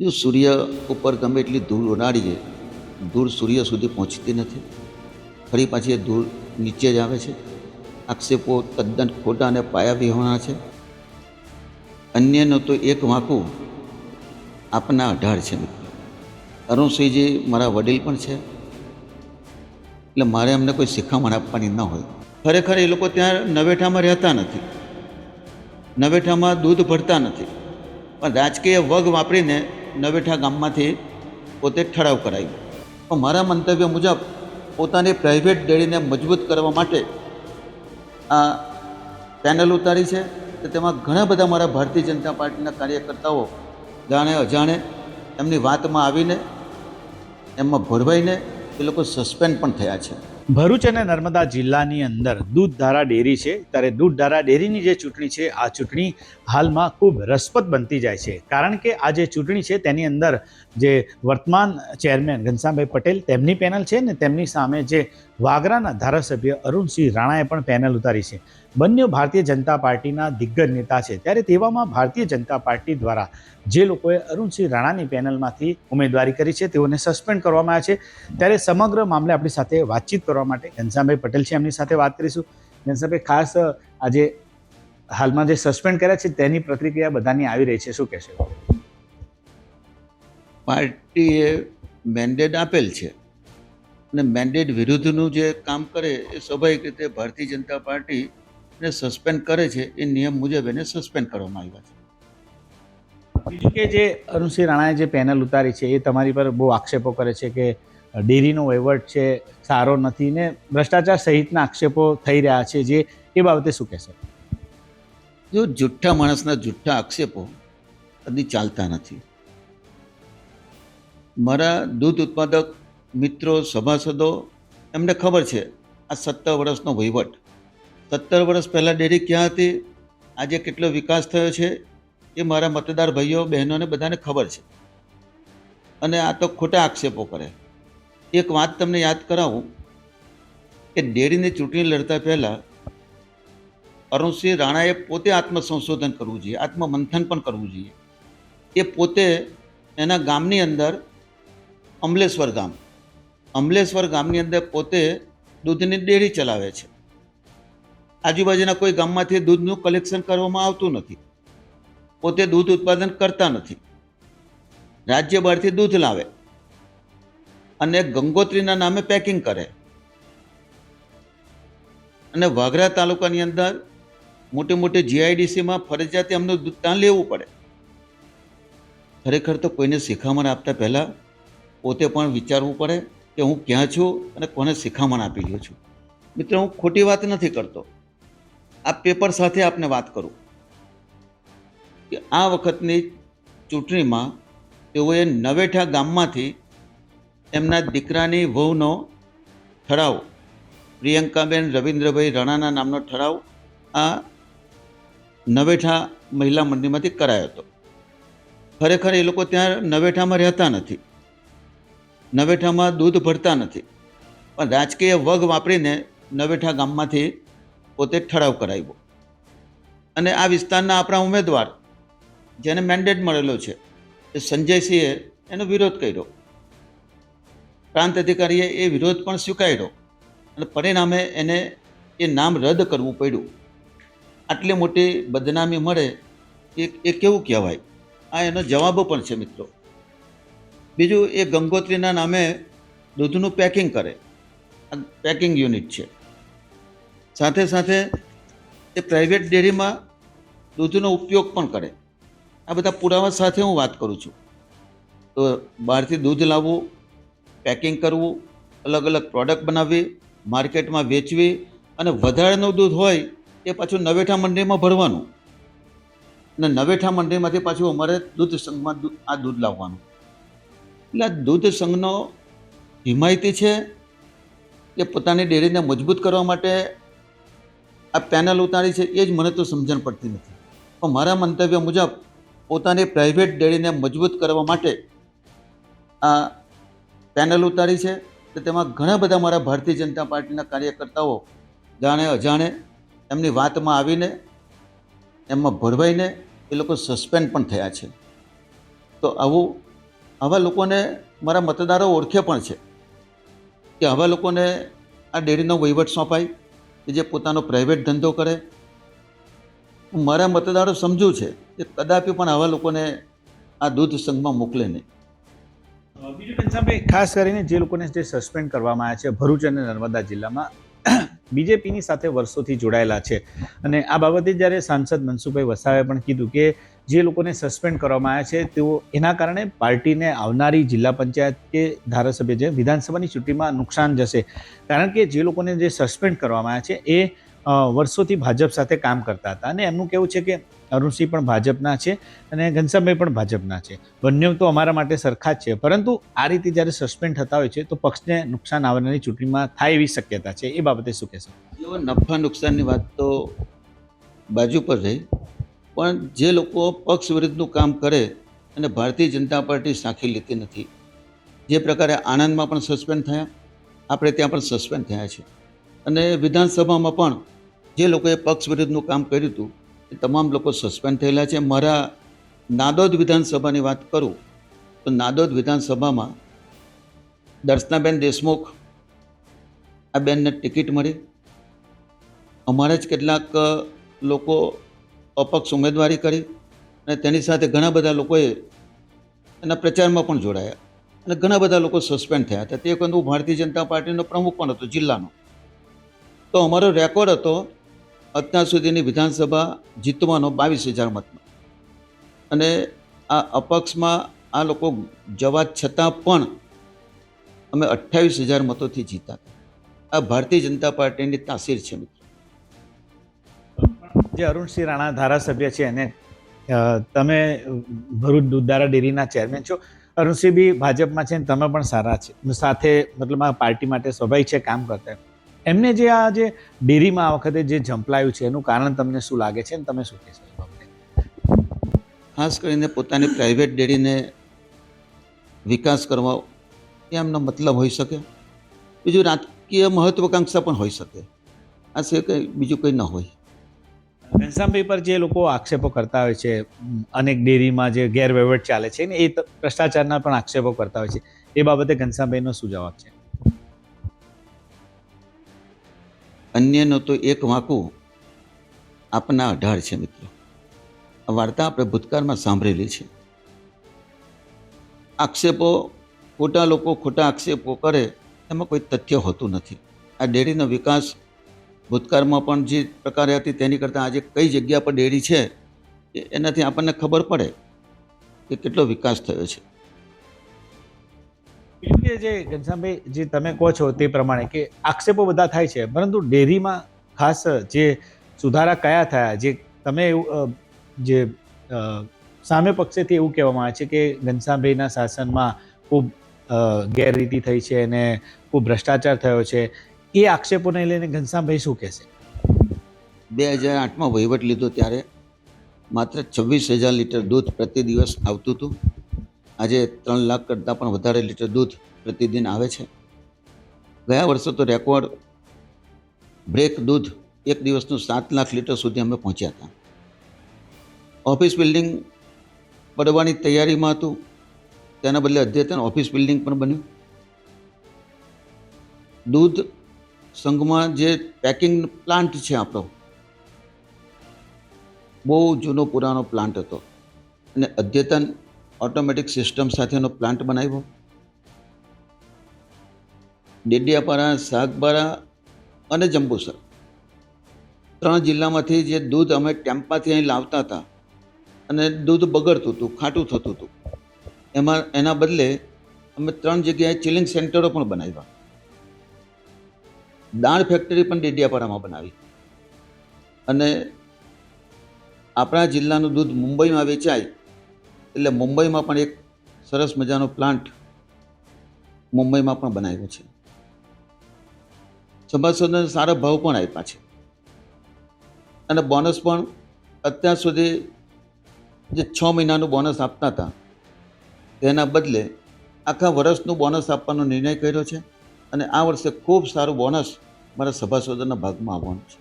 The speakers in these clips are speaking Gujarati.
જો સૂર્ય ઉપર ગમે એટલી ધૂળ ઉડાડીએ ધૂળ સૂર્ય સુધી પહોંચતી નથી. ફરી પાછી એ ધૂળ નીચે જ આવે છે. આક્ષેપો તદ્દન ખોટા અને પાયા વિહોણા છે. અન્યનો તો એક વાંકું આપના અઢાર છે મિત્રો. અરુણસિંહજી મારા વડીલ પણ છે. એટલે મારે એમને કોઈ શિખામણ આપવાની ન હોય. ખરેખર એ લોકો ત્યાં નવેઠામાં રહેતા નથી. નવેઠામાં દૂધ ભરતા નથી. પણ રાજકીય વગ વાપરીને નવેઠા ગામમાંથી પોતે ઠરાવ કરાવ્યો મારા મંતવ્ય મુજબ પોતાની પ્રાઇવેટ ડેરીને મજબૂત કરવા માટે આ પેનલ ઉતારી છે. તો તેમાં ઘણા બધા મારા ભારતીય જનતા પાર્ટીના કાર્યકર્તાઓ જાણે અજાણે એમની વાતમાં આવીને એમાં ભરવાઈને એ લોકો સસ્પેન્ડ પણ થયા છે. ભરૂચ અને નર્મદા જિલ્લાની અંદર દૂધધારા ડેરી છે. ત્યારે દૂધધારા ડેરીની જે ચૂંટણી છે, આ ચૂંટણી હાલમાં ખૂબ રસપ્રદ બનતી જાય છે. કારણ કે આ જે ચૂંટણી છે, તેની અંદર જે વર્તમાન ચેરમેન ઘનશ્યામભાઈ પટેલ તેમની પેનલ છે ને તેમની સામે જે વાગરાના ધારાસભ્ય અરુણસિંહ રાણાએ પણ પેનલ ઉતારી છે. બંને ભારતીય જનતા પાર્ટીના દિગ્ગજ નેતા છે. ત્યારે તેવામાં ભારતીય જનતા પાર્ટી દ્વારા જે લોકોએ અરુણસિંહ રાણાની પેનલમાંથી ઉમેદવારી કરી છે, તેઓને સસ્પેન્ડ કરવામાં આવ્યા છે. ત્યારે સમગ્ર મામલે આપણી સાથે વાતચીત કરવા માટે ઘનશ્યામભાઈ પટેલ છે, એમની સાથે વાત કરીશું. ઘનશ્યામભાઈ, ખાસ આજે હાલમાં જે સસ્પેન્ડ કર્યા છે, તેની પ્રતિક્રિયા બધાની આવી રહી છે. શું કહેશે? પાર્ટીએ મેન્ડેટ આપેલ છે અને મેન્ડેટ વિરુદ્ધનું જે કામ કરે, એ સ્વાભાવિક રીતે ભારતીય જનતા પાર્ટીને સસ્પેન્ડ કરે છે એ નિયમ મુજબ એને સસ્પેન્ડ કરવામાં આવ્યા છે. બીજું કે જે અરુણસિંહ રાણાએ જે પેનલ ઉતારી છે એ તમારી પર બહુ આક્ષેપો કરે છે કે ડેરીનો વહીવટ છે સારો નથી ને ભ્રષ્ટાચાર સહિતના આક્ષેપો થઈ રહ્યા છે જે એ બાબતે શું કહેશો? જો જુઠ્ઠા માણસના જુઠ્ઠા આક્ષેપો કદી ચાલતા નથી. મારા દૂધ ઉત્પાદક મિત્રો સભાસદો એમને ખબર છે આ સત્તર વર્ષનો વહીવટ સત્તર વર્ષ પહેલાં ડેરી ક્યાં હતી? આજે કેટલો વિકાસ થયો છે? એ મારા મતદાર ભાઈઓ, બહેનોને બધાને ખબર છે. અને આ તો ખોટા આક્ષેપો કરે. એક વાત તમને યાદ કરાવું, કે ડેરીની ચૂંટણી લડતા પહેલાં અરુણસિંહ રાણાએ પોતે આત્મસંશોધન કરવું જોઈએ, આત્મમંથન પણ કરવું જોઈએ. એ પોતે એના ગામની અંદર અમલેશ્વર ગામ, અમલેશ્વર ગામની અંદર પોતે દૂધની ડેરી ચલાવે છે. આજુબાજુના કોઈ ગામમાંથી દૂધનું કલેક્શન કરવામાં આવતું નથી. પોતે દૂધ ઉત્પાદન કરતા નથી. રાજ્ય બહારથી દૂધ લાવે અને ગંગોત્રીના નામે પેકિંગ કરે. અને વાઘરા તાલુકાની અંદર મોટી મોટી જીઆઈડીસીમાં ફરજિયાત એમનું દૂધ ત્યાં લેવું પડે. ખરેખર તો કોઈને શિખામણ આપતા પહેલાં પોતે પણ વિચારવું પડે કે હું ક્યાં છું અને કોને શિખામણ આપી રહ્યો છું. મિત્રો, હું ખોટી વાત નથી કરતો. આ પેપર સાથે આપને વાત કરું કે આ વખતની ચૂંટણીમાં તેઓએ નવેઠા ગામમાંથી એમના દીકરાની વહુનો ઠરાવ, પ્રિયંકાબેન રવિન્દ્રભાઈ રણાના નામનો ઠરાવ આ નવેઠા મહિલા મંડળમાંથી કરાયો હતો. ખરેખર એ લોકો ત્યાં નવેઠામાં રહેતા નથી, નવેઠામાં દૂધ ભરતા નથી. પણ રાજકીય વગ વાપરીને નવેઠા ગામમાંથી પોતે ઠરાવ કરાવ્યો. અને આ વિસ્તારના આપણા ઉમેદવાર, જેને મેન્ડેટ મળેલો છે, એ સંજયસિંહે એનો વિરોધ કર્યો. પ્રાંત અધિકારીએ એ વિરોધ પણ સ્વીકાર્યો અને પરિણામે એને એ નામ રદ કરવું પડ્યું. આટલી મોટી બદનામી મળે એ એ કેવું કહેવાય? આ એનો જવાબો પણ છે મિત્રો. બીજું, એ ગંગોત્રીના નામે દૂધનું પેકિંગ કરે. આ પેકિંગ યુનિટ છે. સાથે સાથે એ પ્રાઇવેટ ડેરીમાં દૂધનો ઉપયોગ પણ કરે. આ બધા પુરાવા સાથે હું વાત કરું છું. તો બહારથી દૂધ લાવવું પેકિંગ કરવું, અલગ અલગ પ્રોડક્ટ બનાવવી, માર્કેટમાં વેચવી અને વધારાનું દૂધ હોય એ પાછું નવેઠા મંડળીમાં ભરવાનું. અને નવેઠા મંડળીમાંથી પાછું અમારે દૂધ સંઘમાં આ દૂધ લાવવાનું. એટલે આ દૂધ સંઘનો હિમાયતી છે કે પોતાની ડેરીને મજબૂત કરવા માટે આ પેનલ ઉતારી છે, એ જ મને તો સમજણ પડતી નથી. પણ મારા મંતવ્ય મુજબ, પોતાની પ્રાઇવેટ ડેરીને મજબૂત કરવા માટે આ પેનલ ઉતારી છે, તો તેમાં ઘણા બધા મારા ભારતીય જનતા પાર્ટીના કાર્યકર્તાઓ જાણે અજાણે એમની વાતમાં આવીને એમાં ભરવાઈને એ લોકો સસ્પેન્ડ પણ થયા છે. તો આવું, આવા લોકોને મારા મતદારો ઓળખે પણ છે કે આવા લોકોને આ ડેરીનો વહીવટ સોંપાય કે જે પોતાનો પ્રાઇવેટ ધંધો કરે. હું મારા મતદારો સમજુ છે કે કદાપી પણ આવા લોકોને આ દૂધ સંઘમાં મોકલે નહીં. બીજું સાહેબ ખાસ કરીને જે લોકોને જે સસ્પેન્ડ કરવામાં આવ્યા છે ભરૂચ અને નર્મદા જિલ્લામાં બીજેપીની સાથે વર્ષોથી જોડાયેલા છે. અને આ બાબતે જ્યારે સાંસદ મનસુખભાઈ વસાવે પણ કીધું કે જે લોકોને સસ્પેન્ડ કરવામાં આવ્યા છે, તેઓ એના કારણે પાર્ટીને આવનારી જિલ્લા પંચાયત કે ધારાસભ્ય જે વિધાનસભાની ચૂંટણીમાં નુકસાન જશે. કારણ કે જે લોકોને જે સસ્પેન્ડ કરવામાં આવ્યા છે, એ વર્ષોથી ભાજપ સાથે કામ કરતા હતા. અને એમનું કહેવું છે કે અરુણસિંહ પણ ભાજપના છે અને ઘનશ્યામભાઈ પણ ભાજપના છે. બંને તો અમારા માટે સરખા જ છે. પરંતુ આ રીતે જ્યારે સસ્પેન્ડ થતા હોય છે, તો પક્ષને નુકસાન આવનારી ચૂંટણીમાં થાય એવી શક્યતા છે. એ બાબતે શું કહેશો? નફા નુકસાનની વાત તો બાજુ પર રહી. પણ જે લોકો પક્ષ વિરુદ્ધનું કામ કરે અને ભારતીય જનતા પાર્ટી સાખી લેતી નથી, જે પ્રકારે આણંદમાં પણ સસ્પેન્ડ થયા, આપણે ત્યાં પણ સસ્પેન્ડ થયા છે. અને વિધાનસભામાં પણ જે લોકોએ પક્ષ વિરુદ્ધનું કામ કર્યું હતું એ તમામ લોકો સસ્પેન્ડ થયેલા છે. મારા નાદોદ વિધાનસભાની વાત કરું, તો નાદોદ વિધાનસભામાં દર્શનાબેન દેશમુખ, આ બેનને ટિકિટ મળી. અમારા જ કેટલાક લોકો અપક્ષ ઉમેદવારી કરી અને તેની સાથે ઘણા બધા લોકોએ એના પ્રચારમાં પણ જોડાયા અને ઘણા બધા લોકો સસ્પેન્ડ થયા હતા. તે વખત હું ભારતીય જનતા પાર્ટીનો પ્રમુખ પણ હતો, જિલ્લાનો. તો અમારો રેકોર્ડ હતો અત્યાર સુધીની વિધાનસભા જીતવાનો બાવીસ હજાર મતમાં અને આ અપક્ષમાં આ લોકો જવા છતાં પણ અમે અઠ્ઠાવીસ હજાર મતોથી જીતા. આ ભારતીય જનતા પાર્ટીની તાસીર છે મિત્રો. જે અરુણસિંહ રાણા ધારાસભ્ય છે એને તમે ભરૂચ દૂધદારા ડેરીના ચેરમેન છો. અરુણસિંહ બી ભાજપમાં છે ને તમે પણ સારા છે. સાથે મતલબ આ પાર્ટી માટે સ્વાભાવિક છે, કામ કરતા. એમને જે આ જે ડેરીમાં આ વખતે જે ઝંપલાયું છે એનું કારણ તમને શું લાગે છે અને તમે શું કહેશો? ખાસ કરીને પોતાની પ્રાઇવેટ ડેરીને વિકાસ કરવા એ એમનો મતલબ હોઈ શકે. બીજું રાજકીય મહત્વકાંક્ષા પણ હોઈ શકે. આ સિવાય કંઈ બીજું કંઈ ન હોય. ઘનશ્યામભાઈ પર જે લોકો આક્ષેપો કરતા હોય છે અનેક ડેરીમાં જે ગેરવહીવટ ચાલે છે ને એ ભ્રષ્ટાચારના પણ આક્ષેપો કરતા હોય છે. એ બાબતે ઘનશ્યામભાઈનો શું જવાબ છે? અન્યનો તો એક વાંકું આપના અઢાર છે મિત્રો. આ વાર્તા આપણે ભૂતકાળમાં સાંભળેલી છે. આક્ષેપો, ખોટા લોકો ખોટા આક્ષેપો કરે, એમાં કોઈ તથ્ય હોતું નથી. આ ડેરીનો વિકાસ ભૂતકાળમાં પણ જે પ્રકારે હતી તેની કરતાં આજે કઈ જગ્યા પર ડેરી છે એનાથી આપણને ખબર પડે કે કેટલો વિકાસ થયો છે. કે જે ઘનશ્યામભાઈ, જે તમે કહો છો તે પ્રમાણે કે આક્ષેપો બધા થાય છે, પરંતુ ડેરીમાં ખાસ જે સુધારા કયા થયા? જે તમે જે સામે પક્ષેથી એવું કહેવામાં આવે છે કે ઘનશ્યામભાઈના શાસનમાં ખૂબ ગેરરીતિ થઈ છે અને ખૂબ ભ્રષ્ટાચાર થયો છે, એ આક્ષેપોને લઈને ઘનશ્યામભાઈ શું કહેશે? બે હજાર આઠમાં વહીવટ લીધો ત્યારે માત્ર છવ્વીસ હજાર લીટર દૂધ પ્રતિ દિવસ આવતું હતું. આજે ત્રણ લાખ કરતાં પણ વધારે લીટર દૂધ પ્રતિદિન આવે છે. ગયા વર્ષે તો રેકોર્ડ બ્રેક દૂધ એક દિવસનું સાત લાખ લીટર સુધી અમે પહોંચ્યા હતા. ઓફિસ બિલ્ડિંગ પડવાની તૈયારીમાં હતું. તેના બદલે અદ્યતન ઓફિસ બિલ્ડિંગ પણ બન્યું. દૂધ સંઘમાં જે પેકિંગ પ્લાન્ટ છે આપણો, બહુ જૂનો પુરાનો પ્લાન્ટ હતો. અને અદ્યતન ઓટોમેટિક સિસ્ટમ સાથેનો પ્લાન્ટ બનાવ્યો. ડેડિયાપાડા, સાગબારા અને જંબુસર. ત્રણ જિલ્લામાંથી જે દૂધ અમે ટેમ્પાથી અહીં લાવતા હતા અને દૂધ બગડતું હતું, ખાટું થતું હતું. એમાં, એના બદલે અમે ત્રણ જગ્યાએ ચિલિંગ સેન્ટરો પણ બનાવ્યા. દાળ ફેક્ટરી પણ ડેડિયાપાડામાં બનાવી. અને આપણા જિલ્લાનું દૂધ મુંબઈમાં વેચાય, એટલે મુંબઈમાં પણ એક સરસ મજાનો પ્લાન્ટ મુંબઈમાં પણ બનાવ્યો છે. સભાસદોને સારા ભાવ પણ આપ્યા છે. અને બોનસ પણ અત્યાર સુધી જે છ મહિનાનું બોનસ આપતા હતા તેના બદલે આખા વર્ષનું બોનસ આપવાનો નિર્ણય કર્યો છે અને આ વર્ષે ખૂબ સારું બોનસ મારા સભાસદોના ભાગમાં આવવાનું છે.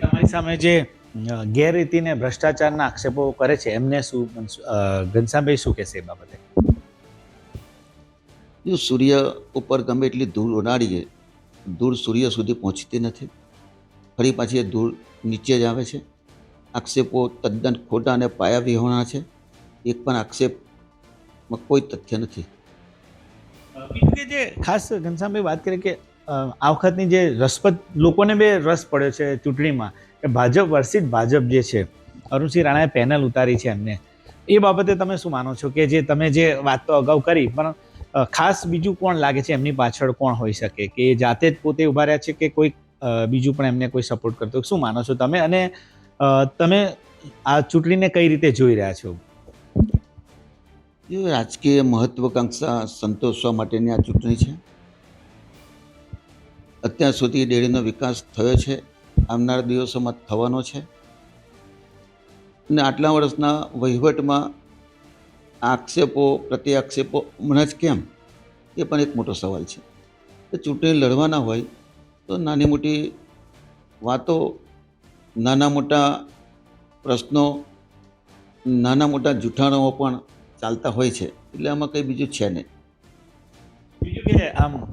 તમારી સામે જે ગેરરીતિને ભ્રષ્ટાચારના આક્ષેપો કરે છે એમને શું ઘનશ્યામભાઈ શું કહેશે એ બાબતે? જો સૂર્ય ઉપર ગમે એટલી ધૂળ ઉડાડીએ ધૂળ સૂર્ય સુધી પહોંચતી નથી. ફરી પાછી એ ધૂળ નીચે જ આવે છે. આક્ષેપો તદ્દન ખોટા અને પાયા વિહોણા છે. એક પણ આક્ષેપમાં કોઈ તથ્ય નથી. કે જે ખાસ ઘનશ્યામભાઈ વાત કરીએ કે આ વખતની જે રસપ્રદ, લોકોને બે રસ પડ્યો છે ચૂંટણીમાં, કે ભાજપ વર્ષિત ભાજપ જે છે, અરુણસિંહ રાણાએ પેનલ ઉતારી છે એમને. એ બાબતે તમે શું માનો છો? કે જે તમે જે વાત તો અગાઉ કરી, પણ ખાસ બીજું કોણ લાગે છે? એમની પાછળ કોણ હોઈ શકે? કે જાતે જ પોતે ઊભા રહ્યા છે કે કોઈ બીજું પણ એમને કોઈ સપોર્ટ કરતો? શું માનો છો તમે? અને તમે આ ચૂંટણીને કઈ રીતે જોઈ રહ્યા છો? રાજકીય મહત્વકાંક્ષા સંતોષવા માટેની આ ચૂંટણી છે. અત્યાર સુધી ડેરીનો વિકાસ થયો છે. આવનાર દિવસોમાં થવાનો છે. અને આટલા વર્ષના વહીવટમાં આક્ષેપો પ્રતિ આક્ષેપો હમણાં જ કેમ? એ પણ એક મોટો સવાલ છે. તો ચૂંટણી લડવાના હોય તો નાની મોટી વાતો, નાના મોટા પ્રશ્નો, નાના મોટા જૂઠાણાઓ પણ ચાલતા હોય છે. એટલે આમાં કંઈ બીજું છે નહીં. બીજું કે આમ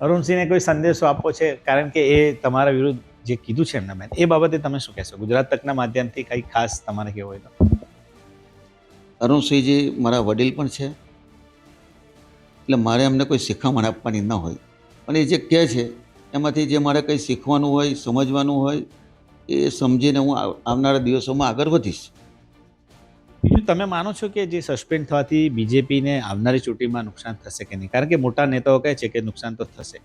અરુણસિંહને કોઈ સંદેશો આપવો છે? કારણ કે એ તમારા વિરુદ્ધ જે કીધું છે એમના બેન એ બાબતે તમે શું કહેશો? ગુજરાત તકના માધ્યમથી કંઈ ખાસ તમારે કહેવું હોય તો? અરુણસિંહજી મારા વડીલ પણ છે. એટલે મારે એમને કોઈ શિખામણ આપવાની ન હોય. પણ એ જે કહે છે એમાંથી જે મારે કંઈ શીખવાનું હોય સમજવાનું હોય એ સમજીને હું આવનારા દિવસોમાં આગળ વધીશ. બીજું તમે માનો છો કે જે સસ્પેન્ડ થવાથી બીજેપીને આવનારી ચૂંટણીમાં નુકસાન થશે કે નહીં? કારણ કે મોટા નેતાઓ કહે છે કે નુકસાન તો થશે.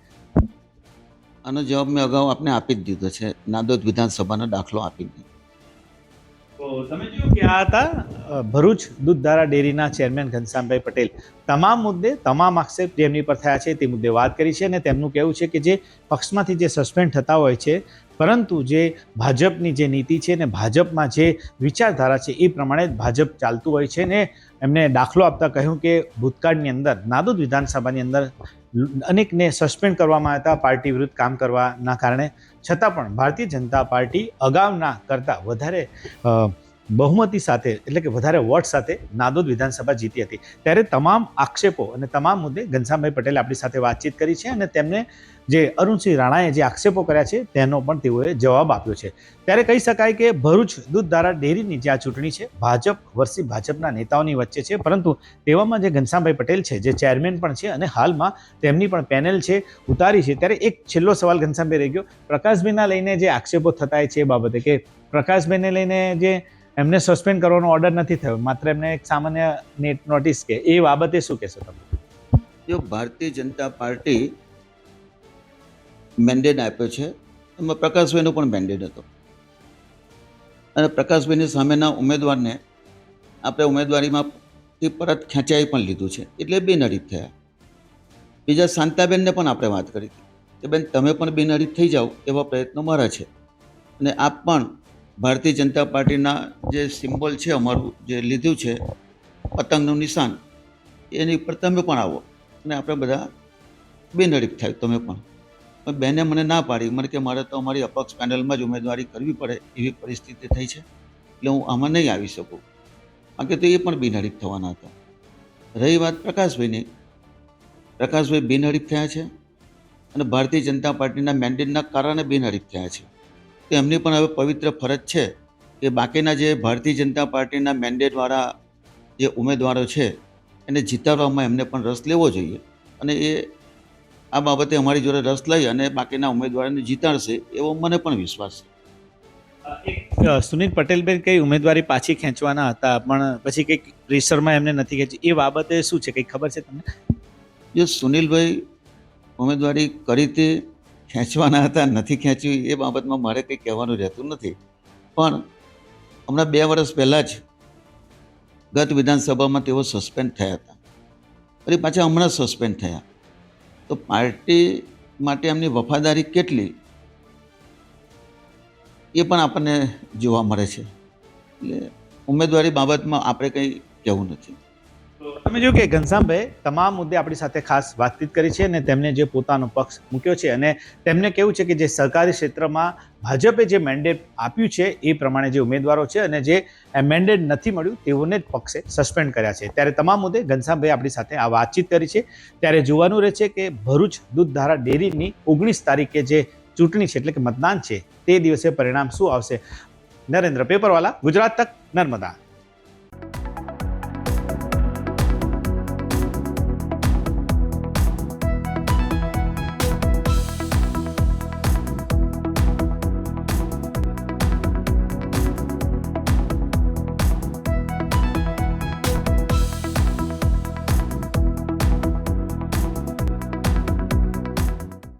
આનો જવાબ મેં અગાઉ આપને આપી જ દીધો છે. નાદોદ વિધાનસભાનો દાખલો આપી દીધો. તો તમે જોયું કે આ હતા ભરૂચ દૂધધારા ડેરીના ચેરમેન ઘનશ્યામભાઈ પટેલ. તમામ મુદ્દે, તમામ આક્ષેપ જેમની પર થયા છે તે મુદ્દે વાત કરી છે અને તેમનું કહેવું છે કે જે પક્ષમાંથી જે સસ્પેન્ડ થતા હોય છે, પરંતુ જે ભાજપની જે નીતિ છે ને ભાજપમાં જે વિચારધારા છે એ પ્રમાણે જ ભાજપ ચાલતું હોય છે ને એમને દાખલો આપતા કહ્યું કે ભૂતકાળની અંદર, નાદોદ વિધાનસભાની અંદર અનેકને સસ્પેન્ડ કરવામાં આવ્યા હતા, પાર્ટી વિરુદ્ધ કામ કરવાના કારણે. છતાં પણ ભારતીય જનતા પાર્ટી અગાઉના કરતાં વધારે બહુમતી સાથે, એટલે કે વધારે વોટ સાથે નાદોદ વિધાનસભા જીતી હતી. ત્યારે તમામ આક્ષેપો અને તમામ મુદ્દે ઘનશ્યામભાઈ પટેલે આપણી સાથે વાતચીત કરી છે અને તેમને જે અરુણસિંહ રાણાએ જે આક્ષેપો કર્યા છે, તેનો પણ તેઓએ જવાબ આપ્યો છે. ત્યારે કહી શકાય કે ભરૂચ દૂધધારા ડેરીની જે આ ચૂંટણી છે, ભાજપ વર્ષી ભાજપના નેતાઓની વચ્ચે છે, પરંતુ તેવામાં જે ઘનશ્યામભાઈ પટેલ છે, જે ચેરમેન પણ છે અને હાલમાં તેમની પણ પેનલ છે, ઉતારી છે. ત્યારે એક છેલ્લો સવાલ ઘનશ્યામભાઈ રહી ગયો. પ્રકાશભાઈના લઈને જે આક્ષેપો થતા છે એ બાબતે કે પ્રકાશભાઈને લઈને જે એમને સસ્પેન્ડ કરવાનો ઓર્ડર નથી થયો. માત્ર એમને એક સામાન્ય નેટ નોટિસ કે, એ બાબતે શું કહેશો તમે? જો ભારતીય જનતા પાર્ટી મેન્ડેટ આપ્યો છે, એમાં પ્રકાશભાઈનો પણ મેન્ડેટ હતો. અને પ્રકાશભાઈની સામેના ઉમેદવારને આપણે ઉમેદવારીમાંથી પરત ખેંચાઈ પણ લીધું છે. એટલે બિનહરીફ થયા. બીજા શાંતાબેનને પણ આપણે વાત કરી. કે બેન, તમે પણ બિનહરીફ થઈ જાઓ એવા પ્રયત્નો મારા છે. અને આપ પણ ભારતીય જનતા પાર્ટીના જે સિમ્બોલ છે અમારું, જે લીધું છે, પતંગનું નિશાન, એની ઉપર તમે પણ આવો. અને આપણે બધા બિનહરીફ થાય, તમે પણ. પણ બેને મને ના પાડી. મને કે મારે તો અમારી અપક્ષ પેનલમાં જ ઉમેદવારી કરવી પડે એવી પરિસ્થિતિ થઈ છે. એટલે હું આમાં નહીં આવી શકું. કારણ કે તો એ પણ બિનહરીફ થવાના હતા. રહી વાત પ્રકાશભાઈની. પ્રકાશભાઈ બિનહરીફ થયા છે. અને ભારતીય જનતા પાર્ટીના મેન્ડેટના કારણે બિનહરીફ થયા છે. તો એમની પણ હવે પવિત્ર ફરજ છે કે બાકીના જે ભારતીય જનતા પાર્ટીના મેન્ડેટવાળા જે ઉમેદવારો છે એને જીતાડવામાં એમને પણ રસ લેવો જોઈએ. અને એ આ બાબતે અમારી જોડે રસ લઈ અને બાકીના ઉમેદવારોને જીતાડશે એવો મને પણ વિશ્વાસ છે. સુનિલ પટેલબેન કઈ ઉમેદવારી પાછી ખેંચવાના હતા? પણ પછી કંઈક પ્રેશરમાં એમને નથી ખેંચી. એ બાબતે શું છે? કંઈક ખબર છે તમને? જો સુનિલભાઈ ઉમેદવારી કરી તે ખેંચવાના હતા, નથી ખેંચવી એ બાબતમાં મારે કંઈ કહેવાનું રહેતું નથી. પણ હમણાં બે વર્ષ પહેલાં જ ગત વિધાનસભામાં તેઓ સસ્પેન્ડ થયા હતા. ફરી પાછા હમણાં સસ્પેન્ડ થયા. તો પાર્ટી માટે એમની વફાદારી કેટલી? એ પણ આપણને જોવા મળે છે. એટલે ઉમેદવારી બાબતમાં આપણે કંઈ કહેવું નથી. તમે જોયું કે ઘનશ્યામભાઈ તમામ મુદ્દે આપણી સાથે ખાસ વાતચીત કરી છે અને તેમને જે પોતાનો પક્ષ મૂક્યો છે અને તેમને કેવું છે કે જે સરકારી ક્ષેત્રમાં ભાજપે જે મેન્ડેટ આપ્યું છે એ પ્રમાણે જે ઉમેદવારો છે અને જે મેન્ડેટ નથી મળ્યું તેઓને જ પક્ષે સસ્પેન્ડ કર્યા છે. ત્યારે તમામ મુદ્દે ઘનશ્યામભાઈ આપણી સાથે આ વાતચીત કરી છે. ત્યારે જોવાનું રહે છે કે ભરૂચ દૂધધારા ડેરીની ઓગણીસ તારીખે જે ચૂંટણી છે એટલે કે મતદાન છે તે દિવસે પરિણામ શું આવશે? નરેન્દ્ર પેપરવાલા, ગુજરાત તક નર્મદા.